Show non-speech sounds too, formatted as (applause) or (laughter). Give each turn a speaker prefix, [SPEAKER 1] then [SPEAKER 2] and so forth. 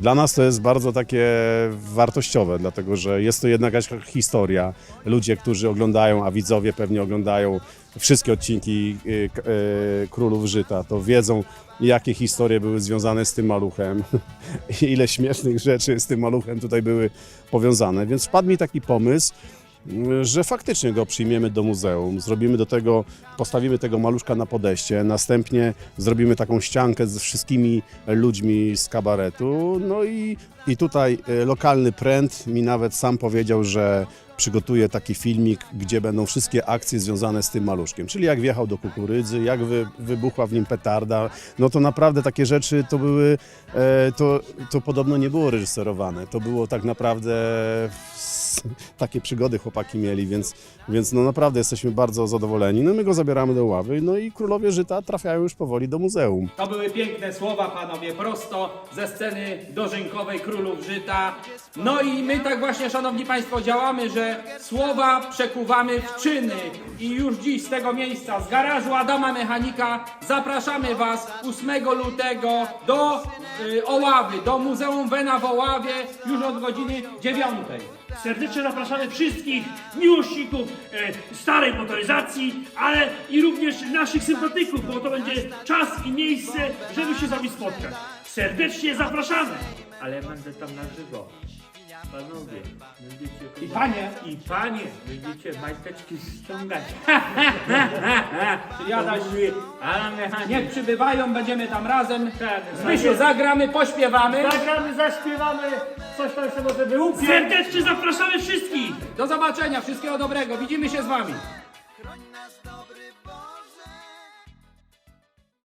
[SPEAKER 1] Dla nas to jest bardzo takie wartościowe, dlatego że jest to jednak jakaś historia. Ludzie, którzy oglądają, a widzowie pewnie oglądają wszystkie odcinki y, y, Królów Żyta, to wiedzą, jakie historie były związane z tym maluchem, (laughs) i ile śmiesznych rzeczy z tym maluchem tutaj były powiązane. Więc wpadł mi taki pomysł, że faktycznie go przyjmiemy do muzeum, zrobimy do tego, postawimy tego maluszka na podejście, następnie zrobimy taką ściankę ze wszystkimi ludźmi z kabaretu, no i, i tutaj e, lokalny pręt mi nawet sam powiedział, że przygotuje taki filmik, gdzie będą wszystkie akcje związane z tym maluszkiem, czyli jak wjechał do kukurydzy, jak wy, wybuchła w nim petarda, no to naprawdę takie rzeczy to były, e, to, to podobno nie było reżyserowane, to było tak naprawdę (laughs) takie przygody chłopaki mieli, więc, więc no naprawdę jesteśmy bardzo zadowoleni. No my go zabieramy do ławy, no i królowie żyta trafiają już powoli do muzeum.
[SPEAKER 2] To były piękne słowa, panowie, prosto ze sceny dożynkowej Królów Żyta. No i my tak właśnie, szanowni państwo, działamy, że słowa przekuwamy w czyny. I już dziś z tego miejsca, z garażu Adama Mechanika, zapraszamy was 8 lutego do y, Oławy, do Muzeum Wena w Oławie, już od godziny 9.
[SPEAKER 3] Serdecznie zapraszamy wszystkich miłośników e, starej motoryzacji, ale i również naszych sympatyków, bo to będzie czas i miejsce, żeby się z nami spotkać. Serdecznie zapraszamy! Ale będę tam na żywo. Panowie, będziecie...
[SPEAKER 2] I panie,
[SPEAKER 3] I panie, będziecie majteczki ściągać. (laughs) Jadać.
[SPEAKER 2] Niech przybywają, będziemy tam razem.
[SPEAKER 3] Tak.
[SPEAKER 2] Zbysiu, zagramy, pośpiewamy.
[SPEAKER 3] Zagramy, zaśpiewamy, coś tam się może wyłupie. Serdecznie zapraszamy wszystkich!
[SPEAKER 2] Do zobaczenia, wszystkiego dobrego, widzimy się z wami. Nas dobry Boże.